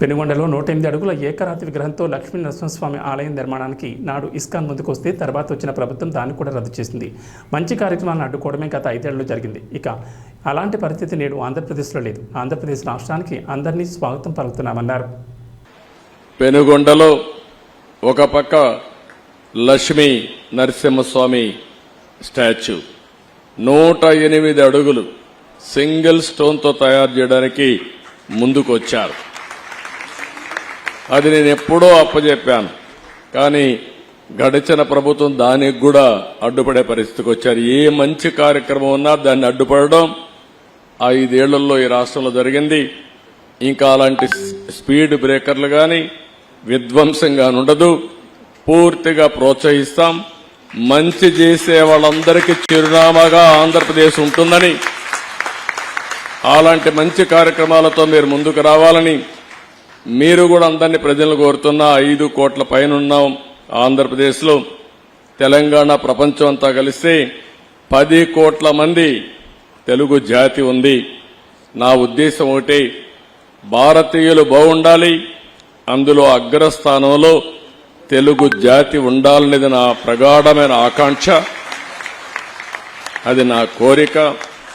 పెనుగొండలో నూట ఎనిమిది అడుగుల ఏకరాతి విగ్రహంతో లక్ష్మీ నరసింహస్వామి ఆలయం నిర్మాణానికి నాడు ఇస్కాన్ ముందుకొస్తే తర్వాత వచ్చిన ప్రభుత్వం దాన్ని కూడా రద్దు చేసింది. మంచి కార్యక్రమాలను అడ్డుకోవడమే గత ఐదేళ్ళలో జరిగింది. ఇక అలాంటి పరిస్థితి నేడు ఆంధ్రప్రదేశ్లో లేదు. ఆంధ్రప్రదేశ్ రాష్ట్రానికి అందరినీ స్వాగతం పలుకుతున్నామన్నారు. పెనుగొండలో ఒక పక్క లక్ష్మీ నరసింహస్వామి స్టాచ్యూ. నూట ఎనిమిది అడుగులు సింగిల్ స్టోన్తో తయారు చేయడానికి ముందుకొచ్చారు. అది నేను ఎప్పుడో అప్పచెప్పాను కానీ గడిచిన ప్రభుత్వం దానికి కూడా అడ్డుపడే పరిస్థితికి వచ్చారు. ఏ మంచి కార్యక్రమం ఉన్నా దాన్ని అడ్డుపడడం ఐదేళ్ళలో ఈ రాష్ట్రంలో జరిగింది. ఇంకా అలాంటి స్పీడ్ బ్రేకర్లు కానీ విధ్వంసంగా ఉండదు. పూర్తిగా ప్రోత్సహిస్తాం. మంచి చేసే వాళ్ళందరికీ చిరునామాగా ఆంధ్రప్రదేశ్ ఉంటుందని. అలాంటి మంచి కార్యక్రమాలతో మీరు ముందుకు రావాలని మీరు కూడా అందరినీ ప్రజలు కోరుతున్న ఐదు కోట్ల పైన ఉన్నాం ఆంధ్రప్రదేశ్లో తెలంగాణ ప్రపంచం అంతా కలిస్తే పది కోట్ల మంది తెలుగు జాతి ఉంది. నా ఉద్దేశం ఒకటి భారతీయులు బాగుండాలి అందులో అగ్రస్థానంలో తెలుగు జాతి ఉండాలనేది నా ప్రగాఢమైన ఆకాంక్ష. అది నా కోరిక.